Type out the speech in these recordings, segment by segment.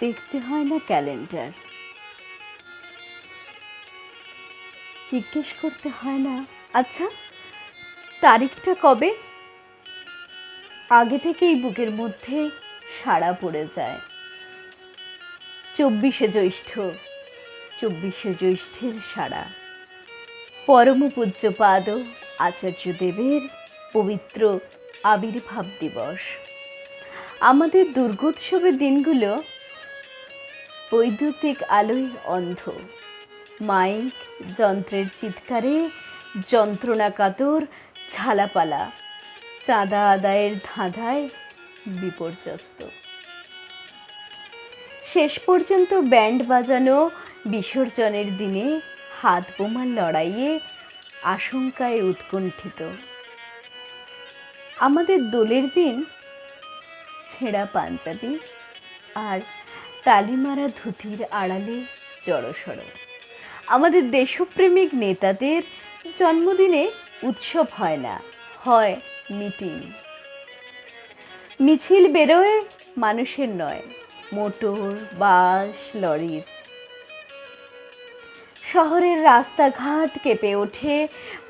দেখতে হয় না ক্যালেন্ডার। জিজ্ঞেস করতে হয় না আচ্ছা তারিখটা কবে? আগে থেকেই বুকের মধ্যে সাড়া পড়ে যায়। চব্বিশে জ্যৈষ্ঠ, চব্বিশে জ্যৈষ্ঠের সাড়া। পরম পূজ্যপাদ আচার্যদেবের পবিত্র আবির্ভাব দিবস। আমাদের দুর্গোৎসবের দিনগুলো বৈদ্যুতিক আলোয় অন্ধ। মাইক, যন্ত্রের চিৎকারে যন্ত্রণা কাতর ঝালাপালা, চাঁদা আদায়ের ধাঁধায় বিপর্যস্ত। শেষ পর্যন্ত ব্যান্ড বাজানো বিসর্জনের দিনে হাত বোমার লড়াইয়ে আশঙ্কায় উৎকণ্ঠিত। আমাদের দোলের দিন ছেঁড়া পাঞ্জাবি আর তালিমারা ধুতির আড়ালে জড়সড় আমাদের দেশপ্রেমিক নেতাদের জন্মদিনে উৎসব হয় না, হয় মিটিং। মিছিল বেরোয় মানুষের নয়, মোটর, বাস, লরির। শহরের রাস্তাঘাট কেঁপে ওঠে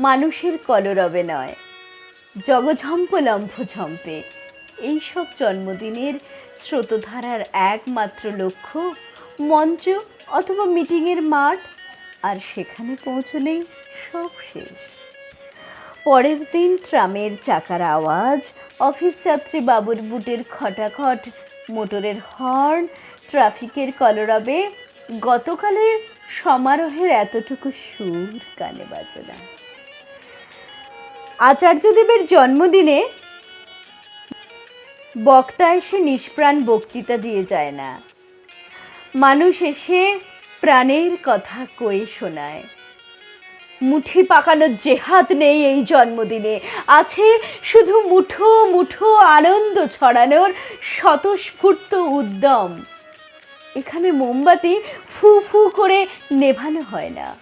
মানুষের কলরবে নয়। জগঝম্প লম্ফ ঝম্পে এইসব জন্মদিনের স্রোতধারার একমাত্র লক্ষ্য মঞ্চ অথবা মিটিংয়ের মাঠ, আর সেখানে পৌঁছলেই সব শেষ। পরের দিন ট্রামের চাকার আওয়াজ, অফিস যাত্রী বাবুর বুটের খটাখট, মোটরের হর্ন, ট্রাফিকের কলরবে গতকালের সমারোহের এতটুকু সুর কানে বাজে না। আচার্যদেবের জন্মদিনে বক্তা এসে নিষ্প্রাণ বক্তৃতা দিয়ে যায় না। মানুষ এসে প্রাণের কথা কয়ে শোনায়। মুঠি পাকানোর জেহাদ নেই এই জন্মদিনে। আছে শুধু মুঠো মুঠো আনন্দ ছড়ানোর স্বতঃস্ফূর্ত উদ্যম। এখানে মোমবাতি ফু ফু করে নেভানো হয় না।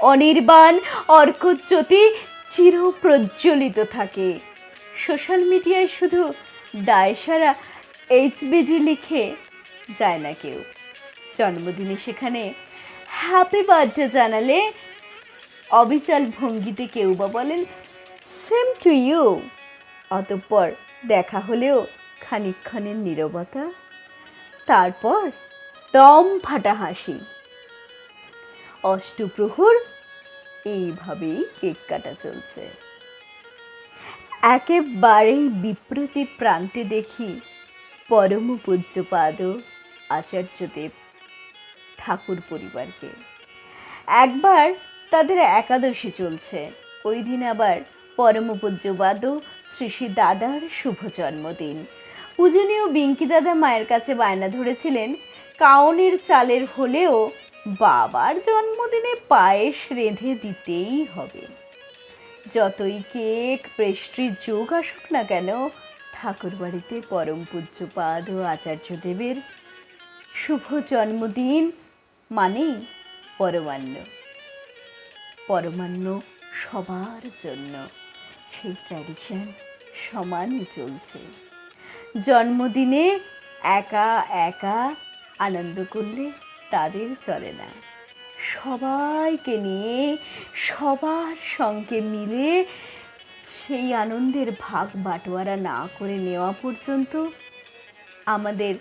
অনির্বাণ অর্কজ্যোতি চিরপ্রজ্বলিত থাকে। সোশ্যাল মিডিয়ায় শুধু দায়সারা এইচবিডি লিখে যায় না কেউ। জন্মদিনে সেখানে হ্যাপি বার্থডে জানালে অবিচল ভঙ্গিতে কেউ বা বলেন সেম টু ইউ অতঃপর দেখা হলেও খানিকক্ষণের নীরবতা, তারপর দম ফাটা হাসি। অষ্টপ্রহর, এইভাবেই কেক কাটা চলছে। একেবারেই বিপ্রতি প্রান্তে দেখি পরম পূজ্যপাদ আচার্যদেব ঠাকুর পরিবারকে। একবার তাদের একাদশী চলছে। ওই দিন আবার পরম পূজ্যবাদ শ্রী শ্রী দাদার শুভ জন্মদিন। পূজনীয় বিঙ্কি দাদা মায়ের কাছে বায়না ধরেছিলেন, কাউনের চালের হলেও বাবার জন্মদিনে পায়েস রেঁধে দিতেই হবে। যতই কেক পেস্ট্রির যোগ আসুক না কেন ঠাকুর বাড়িতে পরম পূজ্যপাদ ও আচার্যদেবের শুভ জন্মদিন মানেই পরমান্ন। পরমান্ন সবার জন্য সেই ট্র্যাডিশন সমানই চলছে। জন্মদিনে একা একা আনন্দ করলে তাদের চলে না। সবাইকে নিয়ে, সবার সঙ্গে মিলে সেই আনন্দের ভাগ বাটোয়ারা না করে নেওয়া পর্যন্ত আমাদের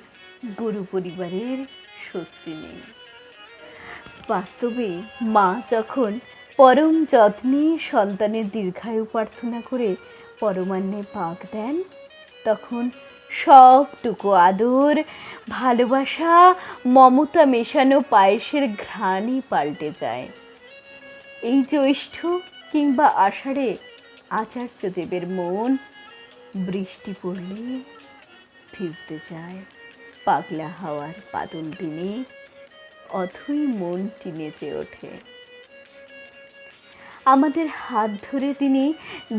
গুরু পরিবারের স্বস্তি নেই। বাস্তবে মা যখন পরম যত্নে সন্তানের দীর্ঘায়ু প্রার্থনা করে পরমান্নে পাক দেন, তখন সবটুকু আদর, ভালোবাসা, মমতা মেশানো পায়েসের ঘ্রাণই পাল্টে যায়। এই জ্যৈষ্ঠ কিংবা আষাঢ়ে আচার্যদেবের মন, বৃষ্টি পড়লে ভিজতে যায় পাগলা হাওয়ার বাদল দিনে, অথই মনটি নেচে ওঠে। আমাদের হাত ধরে তিনি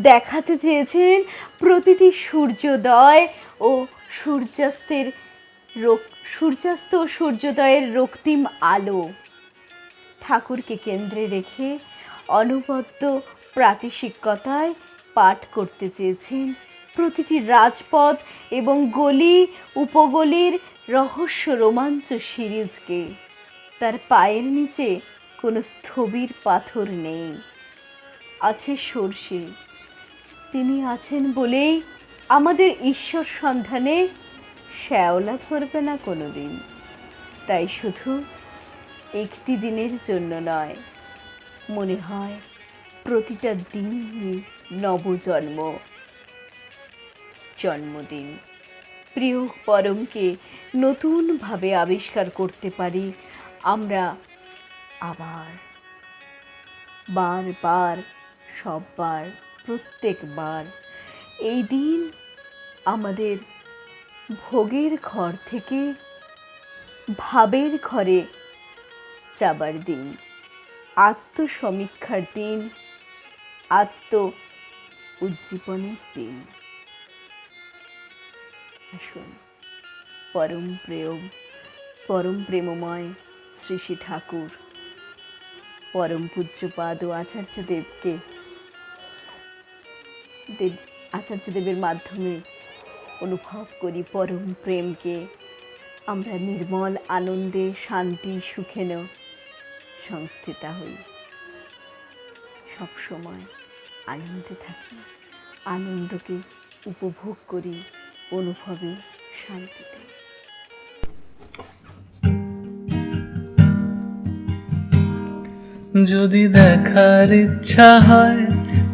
দেখাতে চেয়েছেন প্রতিটি সূর্যোদয় ও সূর্যাস্তের সূর্যাস্ত ও সূর্যোদয়ের রক্তিম আলো। ঠাকুরকে কেন্দ্রে রেখে অনবদ্য প্রাতিশিকতায় পাঠ করতে চেয়েছেন প্রতিটি রাজপথ এবং গলি, উপগলির রহস্য রোমাঞ্চ সিরিজকে। তার পায়ের নিচে কোনো স্থবির পাথর নেই। আছে সর্ষে। তিনি আছেন বলেই আমাদের ঈশ্বর সন্ধানে শ্যাওলা ধরবে না কোনো দিন তাই শুধু একটি দিনের জন্য নয়, মনে হয় প্রতিটা দিনই নবজন্ম, জন্মদিন। প্রিয় পরমকে নতুনভাবে আবিষ্কার করতে পারি আমরা আবার। বারবার সববার, প্রত্যেকবার। এই দিন আমাদের ভোগের ঘর থেকে ভাবের ঘরে যাবার দিন, আত্মসমীক্ষার দিন আত্ম উজ্জীবনের দিন। আসুন, পরম প্রেম, পরম প্রেমময় শ্রী শ্রী ঠাকুর, পরম পূজ্যপাদ ও আচার্য দেবকে দেব, আচার্য দেবের মাধ্যমে অনুভব করি পরম প্রেমকে। আমরা নির্মল আনন্দে শান্তি সুখেন সংস্থিতা হই। সবসময় আনন্দে থাকি, আনন্দকে উপভোগ করি, অনুভবে শান্তিতে। যদি দেখার ইচ্ছা হয়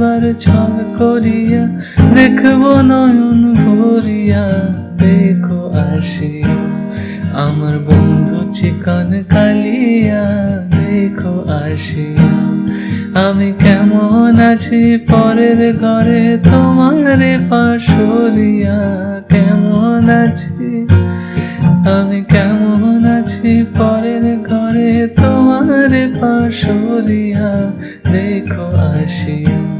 জল ছল করিয়া দেখব নয়ন ভরিয়া। দেখো আসিয়া আমার বন্ধু চিকন কালিয়া। দেখো আসিয়া আমি কেমন আছি পরের ঘরে তোমারে পাশরিয়া কেমন আছি? আমি কেমন আছি পরের ঘরে তোমার পাশরিয়া দেখো আসিয়া